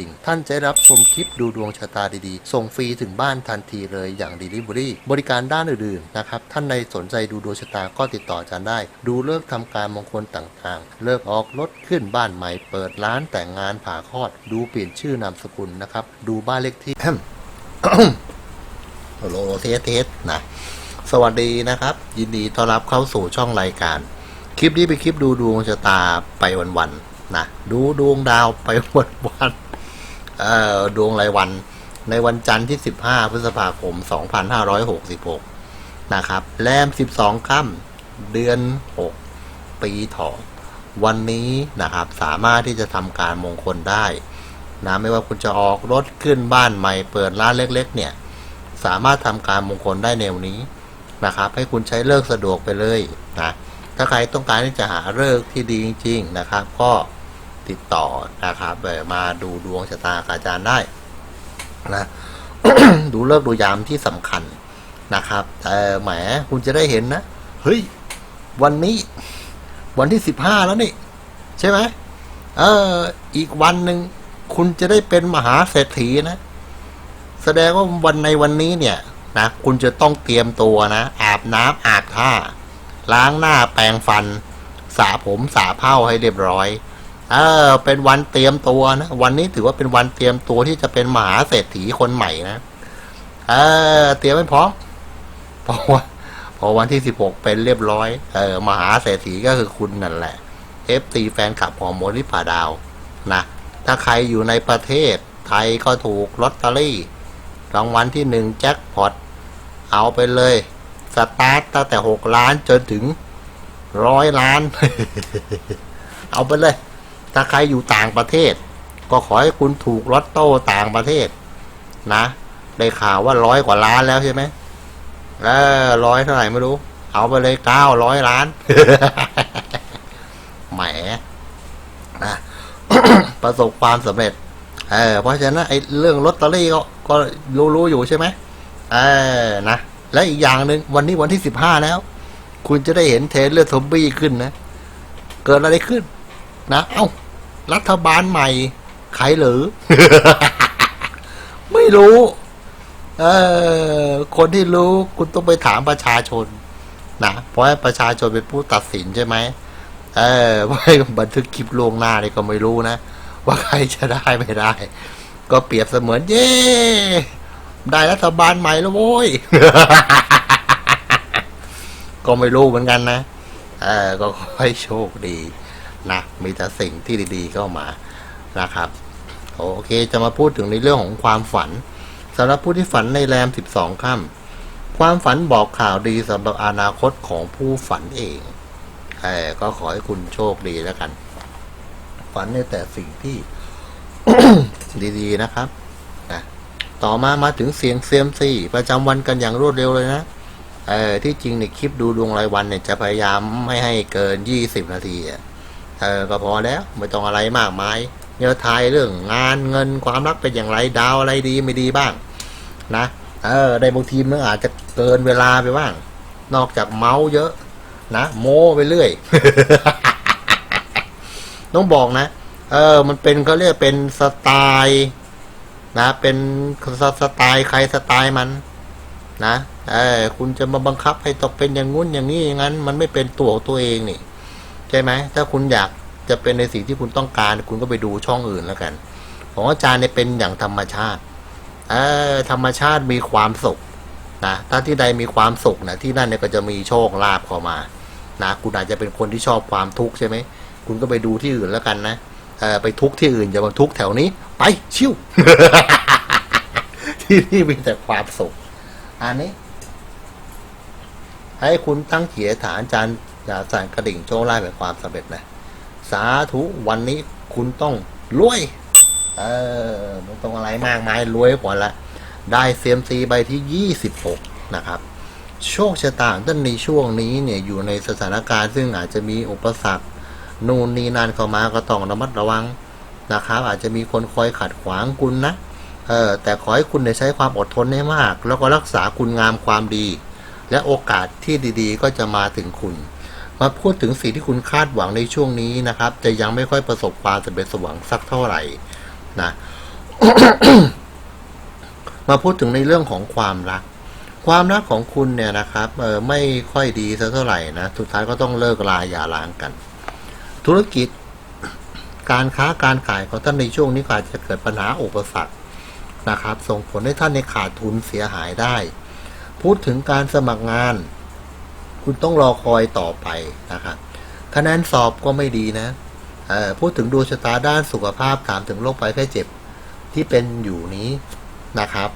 ดิ่ง ท่านจะได้รับชมคลิปดูดวงชะตาดีๆ ส่งฟรีถึงบ้านทันทีเลยอย่าง Delivery บริการด้านอื่นๆนะครับ ท่านใดสนใจดูดวงชะตาก็ติดต่ออาจารย์ได้ ดูเลิกษ์ทำการมงคลต่างๆ เลิกออกรถขึ้นบ้านใหม่ เปิดร้านแต่งงานผ่าคลอด ดูเปลี่ยนชื่อนามสกุลนะครับ ดูบ้านเลขที่โลโลเทสเทสนะสวัสดีนะครับ ยินดีต้อนรับเข้าสู่ช่องรายการ คลิปนี้เป็นคลิปดูดวงชะตาไปวันๆนะดูดวงดาวไปวันๆ ดวงรายวัน ในวันจันทร์ที่ 15 พฤษภาคม 2566 นะครับ แรม 12 ค่ำเดือน 6 ปีถอวันนี้นะครับสามารถที่จะทำการมงคลได้นะไม่ว่าคุณจะออกรถขึ้นบ้านใหม่เปิดร้านเล็ก ๆ เนี่ย สามารถทำการมงคลได้แนวนี้นะครับ ให้คุณใช้เลิกสะดวกไปเลยนะถ้าใครต้องการที่จะหาเลิกที่ดีจริง ๆ นะครับ ก็ ติดต่อนะครับมาดูดวงชะตาอาจารย์ได้นะดูเลิกดูยามที่สำคัญนะครับแต่แหมคุณจะได้เห็นนะ เฮ้ย วันนี้วันที่สิบห้าแล้วนี่ ใช่ไหมเออ อีกวันหนึ่งคุณจะได้เป็นมหาเศรษฐีนะ แสดงว่าวันในวันนี้เนี่ยนะคุณจะต้องเตรียมตัวนะ อาบน้ำอาบท่า ล้างหน้าแปรงฟันสระผมสระเผ้าให้เรียบร้อย เออ เป็นวันเตรียมตัวนะวันนี้ถือว่าเป็นวันเตรียมตัวที่จะเป็นมหาเศรษฐีคนใหม่นะเออ เตรียมไว้พร้อมเพราะว่าพอวันที่สิบหกเป็นเรียบร้อย เออมหาเศรษฐีก็คือคุณนั่นแหละ f อฟซีแฟนคลับของโมลิป่าดาวนะถ้าใครอยู่ในประเทศไทยก็ถูกลอตเตอรี่รางวัลที่หนึ่งแจ็คพอตเอาไปเลย สตาร์ตตั้งแต่หกล้านจนถึงร้อยล้าน เอาไปเลย ถ้าใครอยู่ต่างประเทศ ก็ขอให้คุณถูกลอตโต้ต่างประเทศ นะ ได้ข่าวว่าร้อยกว่าล้านแล้วใช่ไหมเออร้อยเท่าไหร่ไม่รู้ เอาไปเลยเก้าร้อยล้านแหมนะประสบความสำเร็จ เออ เพราะฉะนั้นไอ้เรื่องลอตเตอรี่ก็ก็รู้รู้อยู่ใช่ไหมเออนะ และอีกอย่างหนึ่งวันนี้วันที่สิบห้าแล้ว คุณจะได้เห็นเทรนเลือดซอมบี้ขึ้นนะ เกิดอะไรขึ้น นะ เอ้า รัฐบาลใหม่ใครหรือ ไม่รู้ เออคนที่รู้คุณต้องไปถามประชาชนนะเพราะให้ประชาชนเป็นผู้ตัดสินใช่ไหมเออเพราบันทึกคลิปลวงหน้านี่ก็ไม่รู้นะ ว่าใครจะได้ไม่ได้ ก็เปรียบเสมือนเย้ได้รัฐบาลใหม่แล้วโว้ย ก็ไม่รู้เหมือนกันนะ เออก็ขอให้โชคดี นะมีแต่สิ่งที่ดีๆเข้ามานะครับโอเคจะมาพูดถึงในเรื่องของความฝันสำหรับผู้ที่ฝันในแรม 12ค่ำความฝันบอกข่าวดีสำหรับอนาคตของผู้ฝันเองเออก็ขอให้คุณโชคดีแล้วกัน ฝันในแต่สิ่งที่ ดีๆนะครับนะต่อมามาถึงเสียงเซียมซีประจำวันกันอย่างรวดเร็วเลยนะเออที่จริงในคลิปดูดวงรายวันเนี่ยจะพยายามไม่ให้เกิน 20 นาทีอะ เออก็พอแล้วไม่ต้องอะไรมากมายเนื้อทายเรื่องงานเงินความรักเป็นอย่างไรดาวอะไรดีไม่ดีบ้าง นะเออในบางทีมันอาจจะเกินเวลาไปบ้าง นอกจากเมาส์เยอะ นะโม้ไปเรื่อยต้องบอกนะ เออ มันเป็นเขาเรียกเป็นสไตล์นะ เป็นสสไตล์ใครสไตล์มัน นะเออคุณจะมาบังคับให้ต้องเป็นอย่างงู้นอย่างนี้อย่างนั้น มันไม่เป็นตัวของตัวเองนี่ ใช่ไหมถ้าคุณอยากจะเป็นในสิ่งที่คุณต้องการ คุณก็ไปดูช่องอื่นแล้วกัน ของอาจารย์เนี่ยเป็นอย่างธรรมชาติ เออธรรมชาติมีความสุขนะถ้าที่ใดมีความสุขนะที่นั่นเนี่ยก็จะมีโชคลาภเข้ามานะคุณอาจจะเป็นคนที่ชอบความทุกข์ใช่ไหมคุณก็ไปดูที่อื่นแล้วกันนะเออไปทุกข์ที่อื่นอย่ามาทุกข์แถวนี้ ไปชิวที่นี่มีแต่ความสุขอันนี้ ให้คุณตั้งเขียฐานจาน อย่าสั่นกระดิ่งโจ้ไล่เป็นความสำเร็จนะ สาธุวันนี้คุณต้องรวย เออไม่ต้องอะไรมากมายรวยก่อนละ ได้เซียมซีใบที่ 26 นะครับ โชคชะตาท่านในช่วงนี้เนี่ยอยู่ในสถานการณ์ซึ่งอาจจะมีอุปสรรคนู่นนี่นั่นเข้ามาก็ต้องระมัดระวังนะครับ อาจจะมีคนคอยขัดขวางคุณนะเออแต่ขอให้คุณเนี่ยใช้ความอดทนให้มาก แล้วก็รักษาคุณงามความดี และโอกาสที่ดีๆ ก็จะมาถึงคุณ มาพูดถึงสิ่งที่คุณคาดหวังในช่วงนี้นะครับ จะยังไม่ค่อยประสบความสำเร็จสมหวังสักเท่าไหร่นะมาพูดถึงในเรื่องของความรัก ความรักของคุณเนี่ยนะครับเออไม่ค่อยดีสักเท่าไหร่นะสุดท้ายก็ต้องเลิกลาอย่าร้างกัน ธุรกิจ การค้าการขายของท่านในช่วงนี้อาจจะเกิดปัญหาอุปสรรคนะครับ ส่งผลให้ท่านในขาดทุนเสียหายได้ พูดถึงการสมัครงาน คุณต้องรอคอยต่อไปนะครับคะแนนสอบก็ไม่ดีนะพูดถึงดวงชะตาด้านสุขภาพถามถึงโรคภัยไข้เจ็บที่เป็นอยู่นี้นะครับ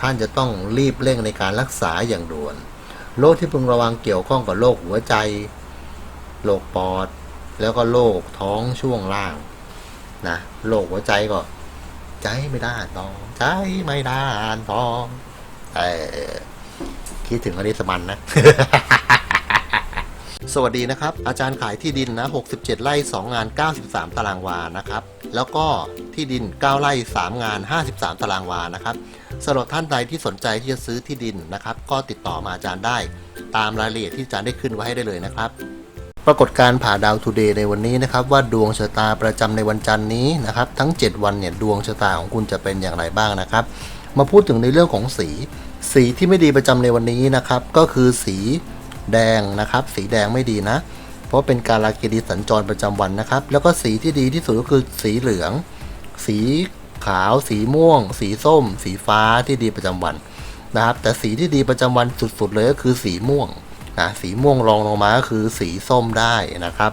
ท่านจะต้องรีบเร่งในการรักษาอย่างด่วน โรคที่พึงระวังเกี่ยวข้องกับโรคหัวใจโรคปอด แล้วก็โรคท้องช่วงล่างนะโรคหัวใจก็ใจไม่ได้านพอใจไม่ได้านพอเออคิดถึงอริสมันนะ สวัสดีนะครับ อาจารย์ขายที่ดินนะ 67 ไร่ 2 งาน 93 ตารางวานะครับ แล้วก็ที่ดิน 9 ไร่ 3 งาน 53 ตารางวานะครับสำหรับท่านใดที่สนใจที่จะซื้อที่ดินนะครับ ก็ติดต่อมาอาจารย์ได้ ตามรายละเอียดที่อาจารย์ได้ขึ้นไว้ให้ได้เลยนะครับ ปรากฏการผ่าดาวทูเดย์ในวันนี้นะครับ ว่าดวงชะตาประจำในวันจันทร์นี้นะครับ ทั้ง 7 วันเนี่ยดวงชะตาของคุณจะเป็นอย่างไรบ้างนะครับ มาพูดถึงในเรื่องของสี สีที่ไม่ดีประจำในวันนี้นะครับ ก็คือสี แดงนะครับ สีแดงไม่ดีนะ เพราะเป็นการลากิรีสัญจรประจำวันนะครับ แล้วก็สีที่ดีที่สุดก็คือสีเหลือง สีขาว สีม่วง สีส้ม สีฟ้าที่ดีประจำวันนะครับ แต่สีที่ดีประจำวันสุดๆเลยก็คือสีม่วงนะสีม่วงรองลงมาก็คือสีส้มได้นะครับ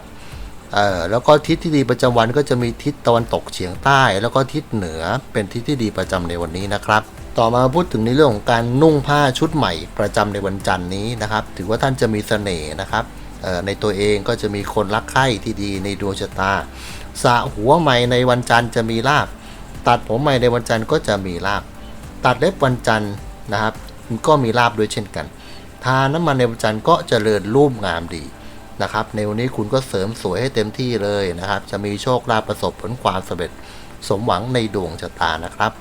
เอ่อแล้วก็ทิศที่ดีประจำวันก็จะมีทิศตะวันตกเฉียงใต้ แล้วก็ทิศเหนือเป็นทิศที่ดีประจำในวันนี้นะครับ ต่อมาพูดถึงในเรื่องของการนุ่งผ้าชุดใหม่ประจำในวันจันทร์นี้นะครับ ถือว่าท่านจะมีเสน่ห์นะครับในตัวเองก็จะมีคนรักใคร่ที่ดีในดวงชะตาสระหัวใหม่ในวันจันทร์จะมีลาบตัดผมใหม่ในวันจันทร์ก็จะมีลาบตัดเล็บวันจันทร์นะครับก็มีลาบด้วยเช่นกัน ทาน้ำมันในวันจันทร์ก็เจริญรูปงามดีนะครับ ในวันนี้คุณก็เสริมสวยให้เต็มที่เลยนะครับ จะมีโชคลาภประสบผลความสำเร็จสมหวังในดวงชะตานะครับ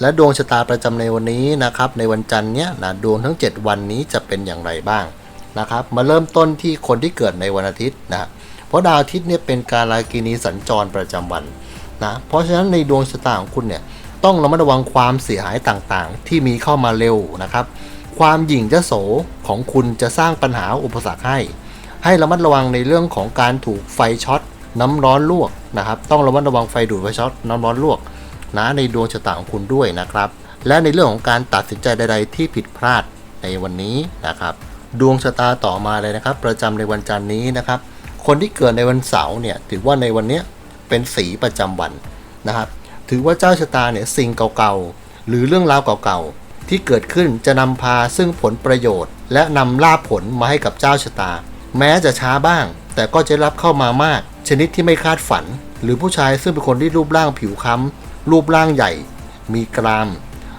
และดวงชะตาประจำในวันนี้นะครับ ในวันจันทร์เนี้ยนะดวงทั้ง 7 วันนี้จะเป็นอย่างไรบ้างนะครับ มาเริ่มต้นที่คนที่เกิดในวันอาทิตย์นะเพราะดาวอาทิตย์เนี่ยเป็นการลากินีสัญจรประจำวันนะเพราะฉะนั้นในดวงชะตาของคุณเนี่ยต้องระมัดระวังความเสียหายต่างๆ ที่มีเข้ามาเร็วนะครับ ความหยิ่งเจโสของคุณจะสร้างปัญหาอุปสรรคให้ ให้ระมัดระวังในเรื่องของการถูกไฟช็อตน้ำร้อนลวกนะครับ ต้องระมัดระวังไฟดูดไฟช็อตน้ำร้อนลวก นะในดวงชะตาของคุณด้วยนะครับ และในเรื่องของการตัดสินใจใด ๆ ที่ผิดพลาดในวันนี้นะครับ ดวงชะตาต่อมาเลยนะครับ ประจำในวันจันทร์นี้นะครับ คนที่เกิดในวันเสาร์เนี่ยถือว่าในวันนี้เป็นสีประจำวันนะครับ ถือว่าเจ้าชะตาเนี่ยสิ่งเก่าๆหรือเรื่องราวเก่าๆที่เกิดขึ้นจะนำพาซึ่งผลประโยชน์ และนำลาภผลมาให้กับเจ้าชะตา แม้จะช้าบ้าง แต่ก็จะรับเข้ามามาก ชนิดที่ไม่คาดฝัน หรือผู้ชายซึ่งเป็นคนที่รูปร่างผิวค้ำ รูปร่างใหญ่ มีกราม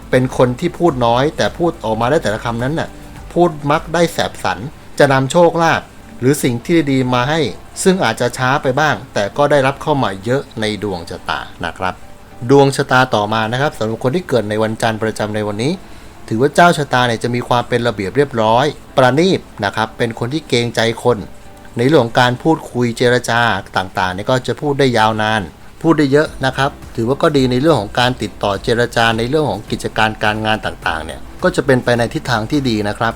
เป็นคนที่พูดน้อย แต่พูดออกมาได้แต่ละคำนั้นน่ะ พูดมักได้แสบสัน จะนำโชคลาภหรือสิ่งที่ดีมาให้ ซึ่งอาจจะช้าไปบ้าง แต่ก็ได้รับเข้ามาเยอะในดวงชะตานะครับ ดวงชะตาต่อมานะครับสำหรับคนที่เกิดในวันจันทร์ประจำในวันนี้ ถือว่าเจ้าชะตาเนี่ยจะมีความเป็นระเบียบเรียบร้อย ประณีตนะครับ เป็นคนที่เกรงใจคน ในเรื่องการพูดคุยเจรจาต่างๆเนี่ยก็จะพูดได้ยาวนาน พูดได้เยอะนะครับ ถือว่าก็ดีในเรื่องของการติดต่อเจรจาในเรื่องของกิจการการงานต่างๆเนี่ยก็จะเป็นไปในทิศทางที่ดีนะครับ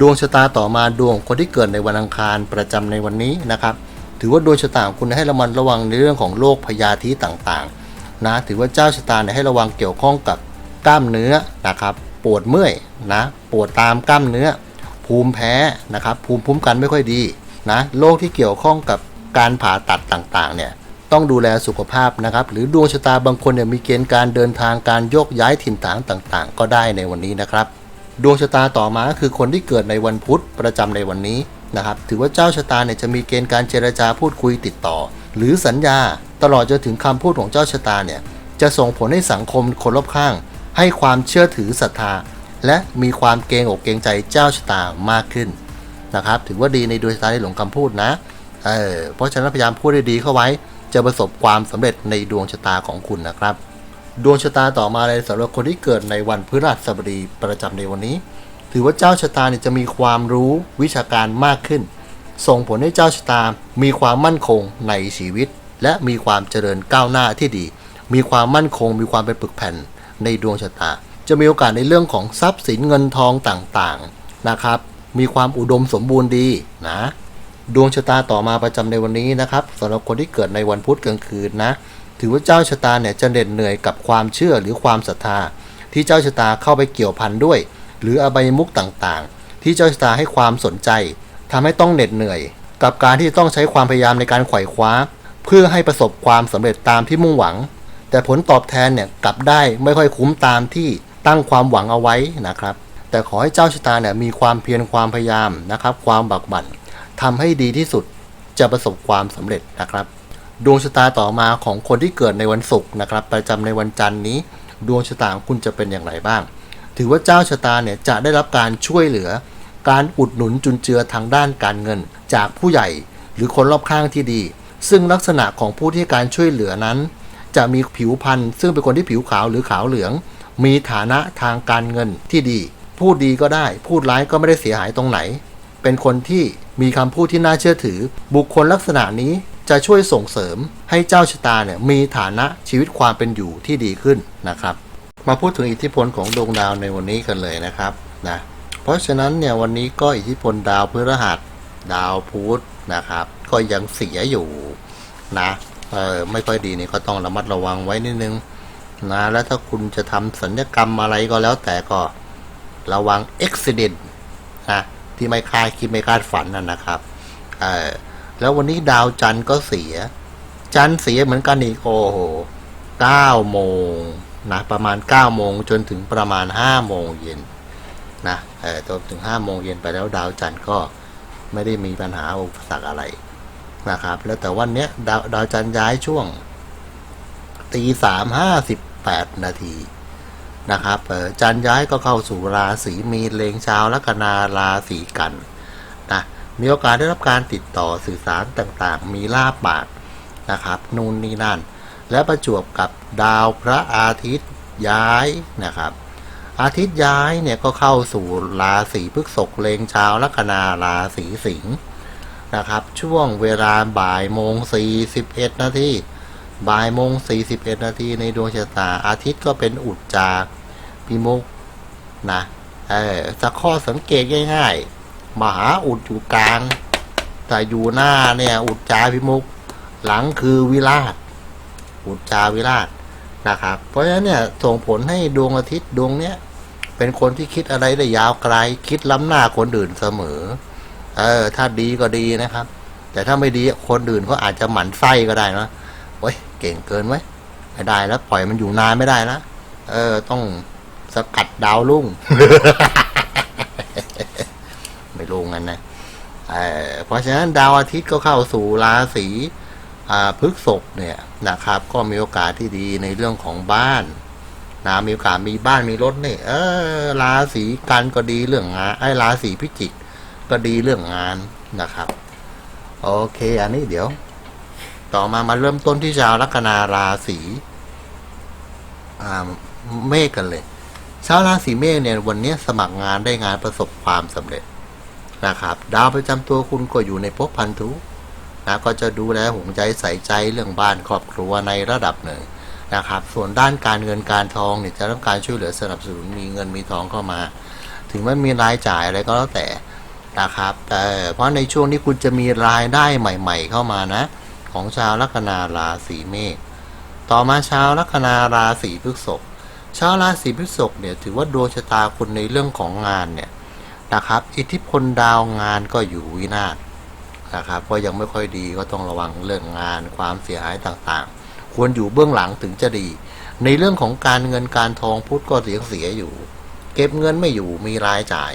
ดวงชะตาต่อมาดวงคนที่เกิดในวันอังคารประจำในวันนี้นะครับ ถือว่าดวงชะตาของคุณให้ระมัดระวังในเรื่องของโรคพยาธิต่างๆนะถือว่าเจ้าชะตาให้ระวังเกี่ยวข้องกับกล้ามเนื้อนะครับปวดเมื่อยนะปวดตามกล้ามเนื้อ ภูมิแพ้นะครับภูมิคุ้มกันไม่ค่อยดีนะโรคที่เกี่ยวข้องกับการผ่าตัดต่างๆเนี่ย ต้องดูแลสุขภาพนะครับ หรือดวงชะตาบางคนเนี่ยมีเกณฑ์การเดินทางการโยกย้ายถิ่นฐานต่างๆ ก็ได้ในวันนี้นะครับ ดวงชะตาต่อมาคือคนที่เกิดในวันพุธประจำในวันนี้นะครับ ถือว่าเจ้าชะตาเนี่ยจะมีเกณฑ์การเจรจาพูดคุยติดต่อ หรือสัญญาตลอดจนถึงคำพูดของเจ้าชะตาเนี่ยจะส่งผลให้สังคมคนรอบข้าง ให้ความเชื่อถือศรัทธา และมีความเกรงอกเกรงใจเจ้าชะตามากขึ้นนะครับ ถือว่าดีในดวงชะตาในหลงคำพูดนะเออเพราะฉะนั้นพยายามพูดได้ดีเข้าไว้ จะประสบความสำเร็จในดวงชะตาของคุณนะครับ ดวงชะตาต่อมาเลยสำหรับคนที่เกิดในวันพฤหัสบดีประจำในวันนี้ ถือว่าเจ้าชะตาเนี่ยจะมีความรู้วิชาการมากขึ้น ส่งผลให้เจ้าชะตา มีความมั่นคงในชีวิต และมีความเจริญก้าวหน้าที่ดี มีความมั่นคง มีความเป็นปึกแผ่นในดวงชะตา จะมีโอกาสในเรื่องของทรัพย์สินเงินทองต่างๆนะครับ มีความอุดมสมบูรณ์ดีนะ ดวงชะตาต่อมาประจำในวันนี้นะครับสำหรับคนที่เกิดในวันพุธกลางคืนนะ ถือว่าเจ้าชะตาเนี่ยจะเหน็ดเหนื่อยกับความเชื่อหรือความศรัทธา ที่เจ้าชะตาเข้าไปเกี่ยวพันด้วย หรืออบายมุกต่างๆ ที่เจ้าชะตาให้ความสนใจทำให้ต้องเหน็ดเหนื่อย กับการที่ต้องใช้ความพยายามในการไขว่คว้า เพื่อให้ประสบความสำเร็จตามที่มุ่งหวัง แต่ผลตอบแทนเนี่ยกลับได้ไม่ค่อยคุ้มตามที่ตั้งความหวังเอาไว้นะครับ แต่ขอให้เจ้าชะตาเนี่ยมีความเพียรความพยายามนะครับ ความบักบั่น ทำให้ดีที่สุดจะประสบความสำเร็จนะครับ ดวงชะตาต่อมาของคนที่เกิดในวันศุกร์นะครับ ประจำในวันจันทร์นี้ ดวงชะตาของคุณจะเป็นอย่างไรบ้าง ถือว่าเจ้าชะตาเนี่ยจะได้รับการช่วยเหลือ การอุดหนุนจุนเจือทางด้านการเงิน จากผู้ใหญ่หรือคนรอบข้างที่ดี ซึ่งลักษณะของผู้ที่การช่วยเหลือนั้น จะมีผิวพรรณซึ่งเป็นคนที่ผิวขาวหรือขาวเหลือง มีฐานะทางการเงินที่ดี พูดดีก็ได้ พูดร้ายก็ไม่ได้เสียหายตรงไหน เป็นคนที่ มีคำพูดที่น่าเชื่อถือ บุคคลลักษณะนี้จะช่วยส่งเสริมให้เจ้าชะตาเนี่ยมีฐานะชีวิตความเป็นอยู่ที่ดีขึ้นนะครับ มาพูดถึงอิทธิพลของดวงดาวในวันนี้กันเลยนะครับนะเพราะฉะนั้นเนี่ยวันนี้ก็อิทธิพลดาวพฤหัส ดาวพุธนะครับ ก็ยังเสียอยู่นะเออไม่ค่อยดีนี่ก็ต้องระมัดระวังไว้นิดนึงนะแล้วถ้าคุณจะทำสัญญกรรมอะไรก็แล้วแต่ก็ระวังอุบิเหตุนะ ที่ไม่คาดคิดไม่คาดฝันนั่นนะครับแล้ววันนี้ดาวจันทร์ก็เสีย จันทร์เสียเหมือนกันอีกโอ้โหเก้าโมงนะประมาณเก้าโมงจนถึงประมาณห้าโมงเย็นนะเออจนถึงห้าโมงเย็นไปแล้วดาวจันทร์ก็ไม่ได้มีปัญหาอุปสรรคอะไรนะครับ แล้วแต่วันเนี้ยดาวดาวจันทร์ย้ายช่วงตีสามห้าสิบแปดนาที นะครับจันย้ายก็เข้าสู่ราศีมีนเลงชาวลัคนาราศีกันนะมีโอกาสได้รับการติดต่อสื่อสารต่างๆ มีลาบปากนะครับนู่นนี่นั่น และประจวบกับดาวพระอาทิตย์ย้ายนะครับ อาทิตย์ย้ายเนี่ยก็เข้าสู่ราศีพฤษภเลงชาวลัคนาราศีสิงห์นะครับ ช่วงเวลาบ่ายโมง41นาที บ่ายโมง41 นาทีในดวงชะตา อาทิตย์ก็เป็นอุจจาพิมุกนะเออสักข้อสังเกตง่ายๆ มหาอุดอยู่กลาง แต่อยู่หน้าเนี่ย อุจจาพิมุก หลังคือวิราช อุจจาวิราชนะครับ เพราะฉะนั้นเนี่ยส่งผลให้ดวงอาทิตย์ดวงเนี้ยเป็นคนที่คิดอะไรได้ยาวไกล คิดล้ำหน้าคนอื่นเสมอ เออ ถ้าดีก็ดีนะครับ แต่ถ้าไม่ดีคนอื่นเขาอาจจะหมั่นไส้ก็ได้นะ เก่งเกินไว้ไม่ได้แล้ว ปล่อยมันอยู่นานไม่ได้นะเออ ต้องสกัดดาวรุ่ง ไม่รู้งั้นนะเเพราะฉะนั้นดาวอาทิตย์ก็เข้าสู่ราศีพฤกษภเนี่ยนะครับ ก็มีโอกาสที่ดีในเรื่องของบ้านนะมีโอกาสมีบ้านมีรถนี่เออราศีกันก็ดีเรื่องงานไอ้ราศีพิจิก ก็ดีเรื่องงานนะครับ โอเค อันนี้เดี๋ยว ต่อมามาเริ่มต้นที่ชาวลัคนาราศีเมษกันเลยชาวราศีเมษเนี่ยวันนี้สมัครงานได้งานประสบความสำเร็จนะครับ ดาวประจำตัวคุณก็อยู่ในภพพันธุนะก็จะดูแลห่วงใจใส่ใจเรื่องบ้านครอบครัวในระดับหนึ่งนะครับ ส่วนด้านการเงินการทองเนี่ยจะรับการช่วยเหลือสนับสนุนมีเงินมีทองเข้ามา ถึงไม่มีรายจ่ายอะไรก็แล้วแต่นะครับแต่เพราะในช่วงนี้คุณจะมีรายได้ใหม่ ๆ เข้ามานะ ของชาวลัคนาราศีเมษต่อมาชาวลัคนาราศีพฤษภชาวราศีพฤษภเนี่ยถือว่าดวงชะตาคุณในเรื่องของงานเนี่ยนะครับ อิทธิพลดาวงานก็อยู่วินาศนะครับก็ยังไม่ค่อยดีก็ต้องระวังเรื่องงานความเสียหายต่างๆ ควรอยู่เบื้องหลังถึงจะดี ในเรื่องของการเงินการทองพุทธก็เสียเสียอยู่ เก็บเงินไม่อยู่มีรายจ่าย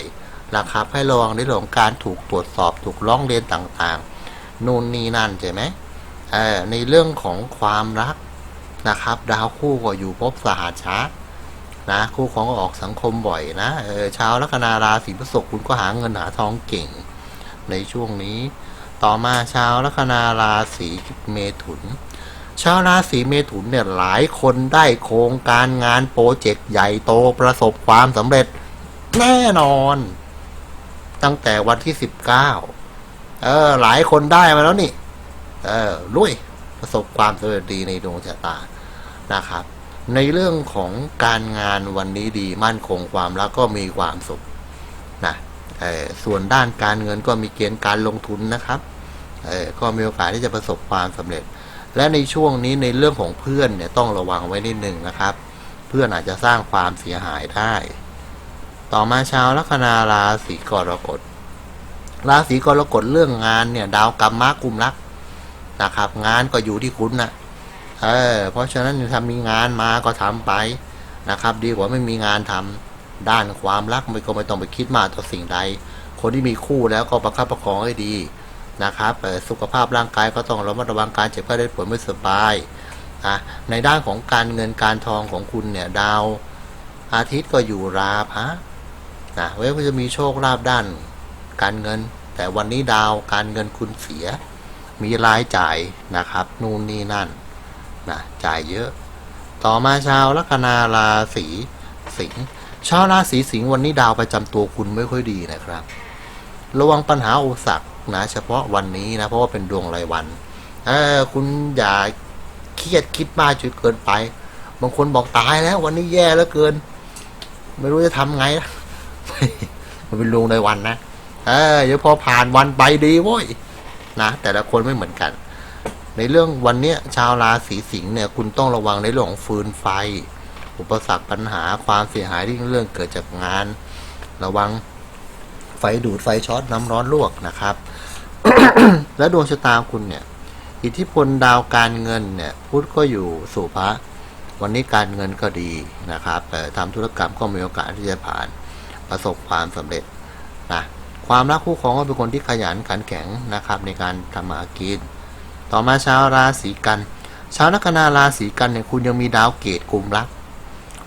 นะครับให้ระวังในเรื่องของการถูกตรวจสอบถูกร้องเรียนต่างๆ นู่นนี่นั่นใช่ไหม ในเรื่องของความรักนะครับ ดาวคู่ก็อยู่ภพสหัสชานะคู่ของก็ออกสังคมบ่อยนะเออชาวลัคนาราศีพฤษภคุณก็หาเงินหาทองเก่ง ในช่วงนี้ ต่อมาชาวลัคนาราศีเมถุน ชาวราศีเมถุนเนี่ยหลายคนได้โครงการงานโปรเจกต์ใหญ่โตประสบความสำเร็จแน่นอน ตั้งแต่วันที่สิบเก้าเออหลายคนได้มาแล้วนี่ เออรวยประสบความสำเร็จดีในดวงชะตานะครับ ในเรื่องของการงานวันนี้ดีมั่นคงความรักก็มีความสุขนะส่วนด้านการเงินก็มีเกณฑ์การลงทุนนะครับก็มีโอกาสที่จะประสบความสำเร็จ และในช่วงนี้ในเรื่องของเพื่อนเนี่ยต้องระวังไว้นิดหนึ่งนะครับ เพื่อนอาจจะสร้างความเสียหายได้ ต่อมาชาวลัคนาราศีกรกฎราศีกรกฎเรื่องงานเนี่ย ดาวกรรมมากุมรัก นะครับ งานก็อยู่ที่คุณนะเออเพราะฉะนั้นถ้ามีงานมาก็ทำไปนะครับ ดีกว่าไม่มีงานทำด้านความรักไม่ก็ไม่ต้องไปคิดมากต่อสิ่งใด คนที่มีคู่แล้วก็ประคับประคองให้ดีนะครับสุขภาพร่างกายก็ต้องระมัดระวังการเจ็บไข้ได้ป่วยไม่สบายอะในด้านของการเงินการทองของคุณเนี่ยดาวอาทิตย์ก็อยู่ราพะนะเว้ยก็จะมีโชคลาภด้านการเงิน แต่วันนี้ดาวการเงินคุณเสีย มีรายจ่ายนะครับ นู่นนี่นั่นนะจ่ายเยอะ ต่อมาชาวลัคนาราศีสิงห์ชาวราศีสิงห์วันนี้ดาวประจำตัวคุณไม่ค่อยดีนะครับ ระวังปัญหาอุปสรรคนะเฉพาะวันนี้นะเพราะว่าเป็นดวงรายวันเออคุณอย่าเครียดคิดมากจนเกินไป บางคนบอกตายแล้ว วันนี้แย่แล้วเกิน ไม่รู้จะทำไงนะมันเป็นดวงรายวันนะเออเดี๋ยวพอผ่านวันไปดีโว้ย นะแต่ละคนไม่เหมือนกัน ในเรื่องวันเนี้ยชาวราศีสิงห์เนี่ยคุณต้องระวังในเรื่องของฟืนไฟ อุปสรรคปัญหาความเสียหายที่เรื่องเกิดจากงาน ระวังไฟดูดไฟช็อตน้ำร้อนลวกนะครับ และดวงชะตาคุณเนี่ยอิทธิพลดาวการเงินเนี่ยพุธก็อยู่สู่พระวันนี้การเงินก็ดีนะครับแต่ทำธุรกรรมก็มีโอกาสที่จะผ่านประสบความสำเร็จนะ ความรักคู่ครองก็เป็นคนที่ขยันขันแข็งนะครับในการทำมากิน ต่อมาชาวราศีกันชาวลัคนาราศีกันเนี่ยคุณยังมีดาวเกตกลุ่มรัก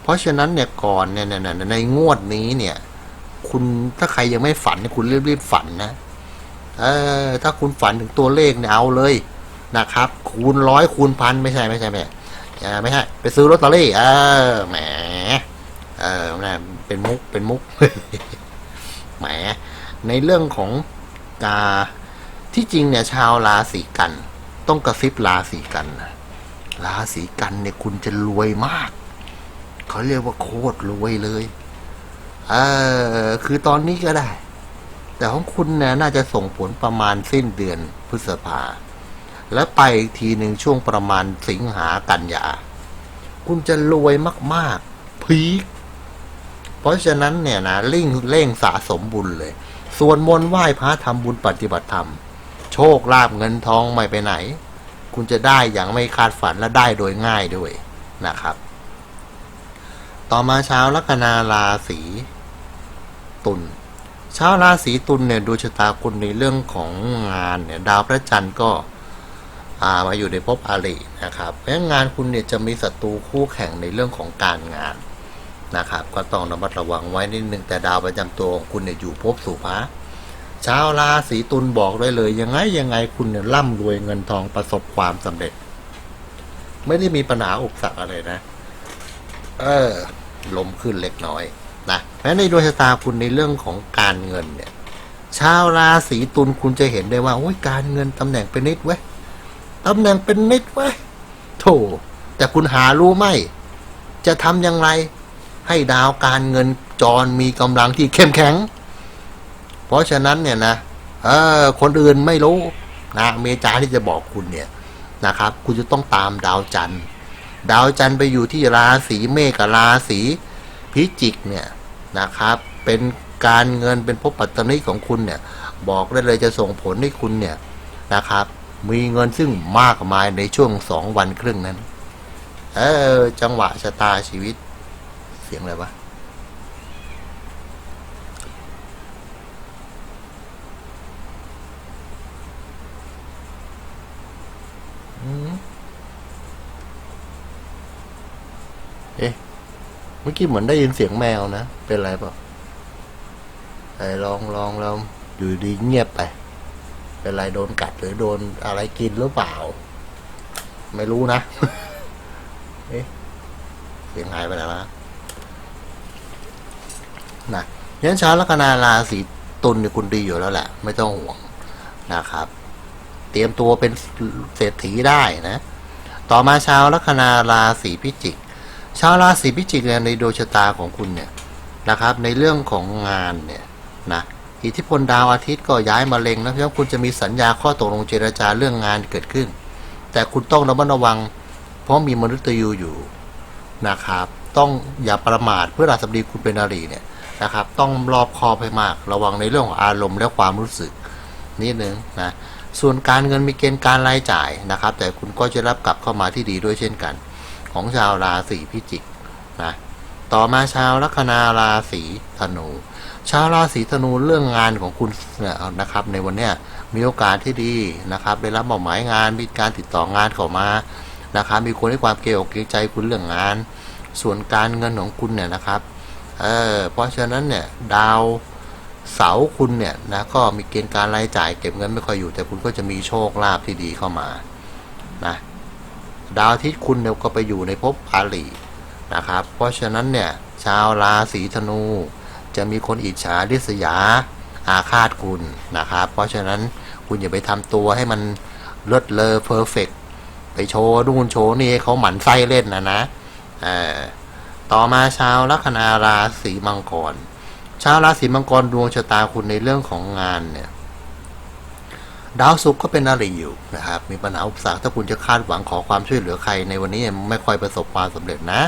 เพราะฉะนั้นเนี่ยก่อนเนี่ยในงวดนี้เนี่ย คุณถ้าใครยังไม่ฝันคุณรีบๆฝันนะเออถ้าคุณฝันถึงตัวเลขเนี่ยเอาเลยนะครับ คูณร้อยคูณพันไม่ใช่ไม่ใช่ไม่ใช่ไม่ใช่ไปซื้อลอตเตอรี่เออแหมเออนะเป็นมุกเป็นมุกแหม ในเรื่องของกาที่จริงเนี่ยชาวราศีกัน ต้องกระซิบราศีกันนะราศีกันเนี่ยคุณจะรวยมาก เขาเรียกว่าโคตรรวยเลยเออคือตอนนี้ก็ได้ แต่ของคุณเนี่ยน่าจะส่งผลประมาณสิ้นเดือนพฤษภา แล้วไปอีกทีหนึ่งช่วงประมาณสิงหากันยา คุณจะรวยมาก ๆ พีคเพราะฉะนั้นเนี่ยนะเร่งเร่งสะสมบุญเลย ส่วนมนต์ไหว้พระทำบุญปฏิบัติธรรม โชคลาภเงินทองไม่ไปไหน คุณจะได้อย่างไม่คาดฝันและได้โดยง่ายด้วยนะครับ ต่อมาเช้าลัคนาราศีตุลเช้าราศีตุลเนี่ยดูชะตาคุณในเรื่องของงานเนี่ยดาวพระจันทร์ก็ามาอยู่ในภพอารินะครับเพราะงานคุณเนี่ยจะมีศัตรูคู่แข่งในเรื่องของการงาน นะครับ ก็ต้องระมัดระวังไว้นิดนึงแต่ดาวประจำตัวของคุณเนี่ยอยู่ภพสุภะชาวราศีตุลบอกได้เลย ยังไงยังไงคุณเนี่ยร่ำรวยเงินทองประสบความสำเร็จ ไม่ได้มีปัญหาอุปสรรคอะไรนะ เออลมขึ้นเล็กน้อยนะแม้ในดวงชะตาคุณในเรื่องของการเงินเนี่ย ชาวราศีตุลคุณจะเห็นได้ว่าโอ้ยการเงินตำแหน่งเป็นนิดเว้ยตำแหน่งเป็นนิดเว้ยโถแต่คุณหารู้ไหมจะทำอย่างไร ให้ดาวการเงินจรมีกำลังที่เข้มแข็ง เพราะฉะนั้นเนี่ยนะเออคนอื่นไม่รู้นะเมจาที่จะบอกคุณเนี่ยนะครับ คุณจะต้องตามดาวจันทร์ ดาวจันทร์ไปอยู่ที่ราศีเมษกับราศีพิจิกเนี่ยนะครับ เป็นการเงินเป็นภพปัตตนิของคุณเนี่ย บอกได้เลยจะส่งผลให้คุณเนี่ยนะครับ มีเงินซึ่งมากมายในช่วงสองวันครึ่งนั้น เออจังหวะชะตาชีวิต สียงอะไรวะเอ๊ะ เมื่อกี้เหมือนได้ยินเสียงแมวนะ เป็นไรเปล่าไอ้ลองลองลองอยู่ดีเงียบไป เป็นไรโดนกัดหรือโดนอะไรกินหรือเปล่า ไม่รู้นะ เอ๊ะ เสียงหายไปไหนวะ นะยันเช้าลัคนาราศีตุลเนี่ยคุณดีอยู่แล้วแหละ ไม่ต้องห่วงนะครับ เตรียมตัวเป็นเศรษฐีได้นะ ต่อมาชาวลัคนาราศีพิจิก ชาวราศีพิจิกเนี่ยในดวงชะตาของคุณเนี่ยนะครับ ในเรื่องของงานเนี่ยนะอิทธิพลดาวอาทิตย์ก็ย้ายมาเล็งนะเพราะฉะนั้นคุณจะมีสัญญาข้อตกลงเจรจาเรื่องงานเกิดขึ้น แต่คุณต้องระมัดระวัง เพราะมีมนุษย์ตยูอยู่นะครับ ต้องอย่าประมาทเพื่อราสบดีคุณเป็นนารีเนี่ย นะครับ ต้องรอบคอบให้มาก ระวังในเรื่องของอารมณ์และความรู้สึกนิดนึงนะส่วนการเงินมีเกณฑ์การรายจ่ายนะครับ แต่คุณก็จะรับกลับเข้ามาที่ดีด้วยเช่นกัน ของชาวราศีพิจิกนะต่อมาชาวลัคนาราศีธนู ชาวราศีธนูเรื่องงานของคุณเนี่ยนะครับ ในวันเนี้ยมีโอกาสที่ดีนะครับ ได้รับมอบหมายงานมีการติดต่องานเข้ามานะครับ มีคนให้ความเกลียวเกรงใจคุณเรื่องงาน ส่วนการเงินของคุณเนี่ยนะครับ เออเพราะฉะนั้นเนี่ยดาวเสาคุณเนี่ยนะก็มีเกณฑ์การรายจ่ายเก็บเงินไม่ค่อยอยู่ แต่คุณก็จะมีโชคลาภที่ดีเข้ามานะดาวอาทิตคุณเนี่ยก็ไปอยู่ในภพอาลีนะครับ เพราะฉะนั้นเนี่ยชาวราศีธนู จะมีคนอิจฉาริษยาอาฆาตคุณนะครับ เพราะฉะนั้นคุณอย่าไปทำตัวให้มันเลิศเลอเพอร์เฟกไปโชว์นู่นโชว์นี่เขาหมั่นไส้เล่นนะนะเอ่อ ต่อมาชาวลัคนาราศีมังกร ชาวราศีมังกรดวงชะตาคุณในเรื่องของงานเนี่ยดาวศุกร์ก็เป็นอริอยู่นะครับ มีปัญหาอุปสรรคถ้าคุณจะคาดหวังขอความช่วยเหลือใครในวันนี้ไม่ค่อยประสบความสำเร็จนะ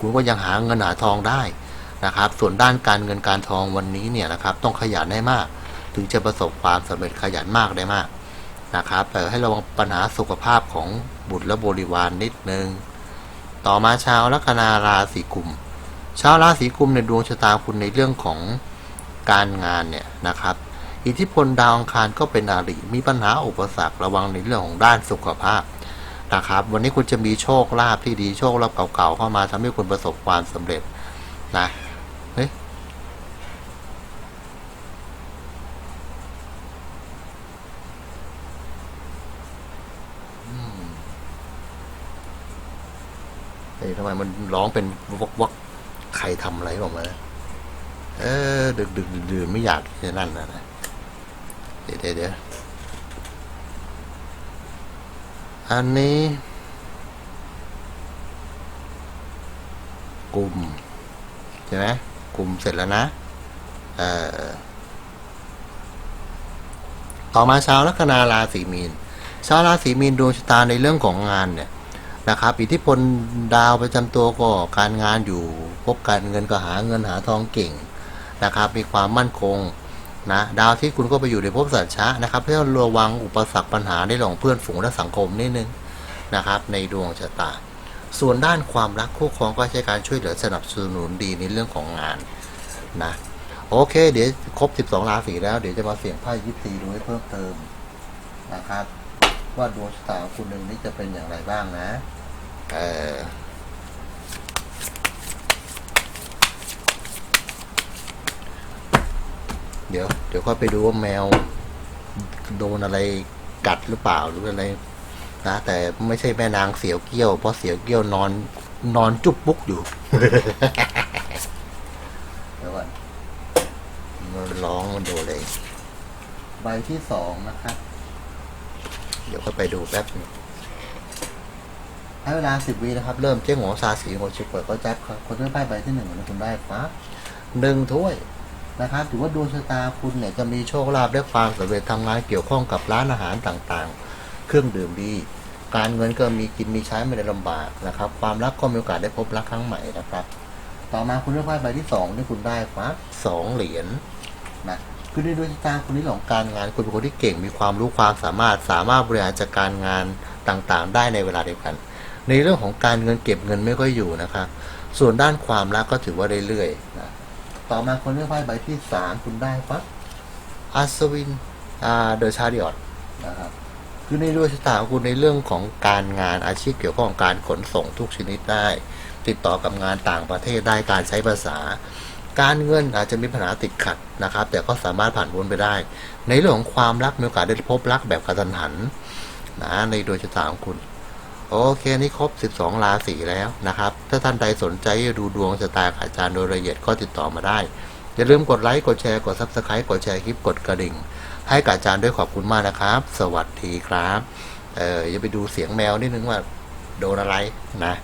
คุณก็ยังหาเงินหาทองได้นะครับ ส่วนด้านการเงินการทองวันนี้เนี่ยนะครับต้องขยันให้มาก ถึงจะประสบความสำเร็จขยันมากได้มากนะครับแต่ให้ระวังปัญหาสุขภาพของบุตรและบริวารนนิดนึง ต่อมาชาวลัคนาราศีกุม ชาวราศีกุมในดวงชะตาคุณในเรื่องของการงานเนี่ยนะครับ อิทธิพลดาวอังคารก็เป็นอาริมีปัญหาอุปสรรคระวังในเรื่องของด้านสุขภาพนะครับ วันนี้คุณจะมีโชคลาภที่ดีโชคลาภเก่าๆเข้ามาทำให้คุณประสบความสำเร็จนะเฮ้ยอืม เฮ้ยทำไมมันร้องเป็นวักวักใครทำอะไรออกมาเออ ดึกดึกดื่นไม่อยากจะนั่นนะเดี๋ยวเดี๋ยวเดี๋ยวอันนี้ กลุ่ม ใช่ไหมกลุ่มเสร็จแล้วนะเอ่อต่อมาชาวลัคนาราศีมีน ชาวราศีมีนดวงชะตาในเรื่องของงานเนี่ย นะครับ อิทธิพลดาวประจำตัวก็การงานอยู่พบการเงินก็หาเงินหาทองเก่งนะครับ มีความมั่นคงนะดาวที่คุณก็ไปอยู่ในภพสัตว์ช้านะครับเพื่อระวังอุปสรรคปัญหาในเรื่องของเพื่อนฝูงและสังคมนิดนึงนะครับ ในดวงชะตา ส่วนด้านความรักคู่ครองก็ใช้การช่วยเหลือสนับสนุนดีในเรื่องของงานนะโอเค เดี๋ยวครบ 12 ราศีแล้ว เดี๋ยวจะมาเสี่ยงไพ่ยิปซีดูให้เพิ่มเติมนะครับ ว่าดวงชะตาของคุณหนึ่งนี้จะเป็นอย่างไรบ้างนะ เออเดี๋ยว เดี๋ยวก็ไปดูว่าแมวโดนอะไรกัดหรือเปล่าหรืออะไรนะแต่ไม่ใช่แม่นางเสียวเกี้ยว เพราะเสียวเกี้ยวนอน นอนจุบปุ๊กอยู่เดี๋ยวก่อนมันร้องมันดูเลย ใบที่สองนะครับเดี๋ยวก็ไปดูแป๊บหนึงให้เวลาสิบวินะครับ เริ่มเจ๊งหัวซาสีหัวชิปเปิดก็แจ๊บครับคนที่ได้ใบที่หนึ่งนะคุณได้ปั๊บหนึ่งถ้วยนะครับถือว่าดวงชะตาคุณเนี่ยจะมีโชคลาภได้ความสำเร็จทำงานเกี่ยวข้องกับร้านอาหารต่างๆ เครื่องดื่มดี การเงินก็มีกินมีใช้ไม่ได้ลำบากนะครับ ความรักก็มีโอกาสได้พบรักครั้งใหม่นะครับ ต่อมาคุณเลือกไพ่ใบที่สองที่คุณได้ปั๊บสองเหรียญนะ คือในดวงชะตาคุณในเรื่องของการงานคุณเป็นคนที่เก่งมีความรู้ความสามารถสามารถบริหารจัดการงานต่างๆ ได้ในเวลาเดียวกัน ในเรื่องของการเงินเก็บเงินไม่ค่อยอยู่นะครับส่วนด้านความรักก็ถือว่าเรื่อยๆนะต่อมาคนเลือกไพ่ใบที่สามคุณได้ปั๊บอัศวินอาเดอะชาริออตนะครับคือในดวงชะตาของคุณในเรื่องของการงานอาชีพเกี่ยวข้องการขนส่งทุกชนิดได้ ติดต่อกับงานต่างประเทศได้การใช้ภาษา การเงินอาจจะมีปัญหาติดขัดนะครับ แต่ก็สามารถผ่านพ้นไปได้ ในเรื่องของความรักมีโอกาสได้พบรักแบบกระทันหันนะในดวงชะตาของคุณ โอเคนี่ครบ 12 ราศีแล้วนะครับ ถ้าท่านใดสนใจดูดวงชะตากับอาจารย์โดยละเอียดก็ติดต่อมาได้ อย่าลืมกดไลค์ กดแชร์ กด Subscribe กดแชร์คลิป กดกระดิ่ง ให้กับอาจารย์ด้วยขอบคุณมากนะครับ สวัสดีครับ เอออย่าไปดูเสียงแมวนิดนึงว่าโดนอะไรนะ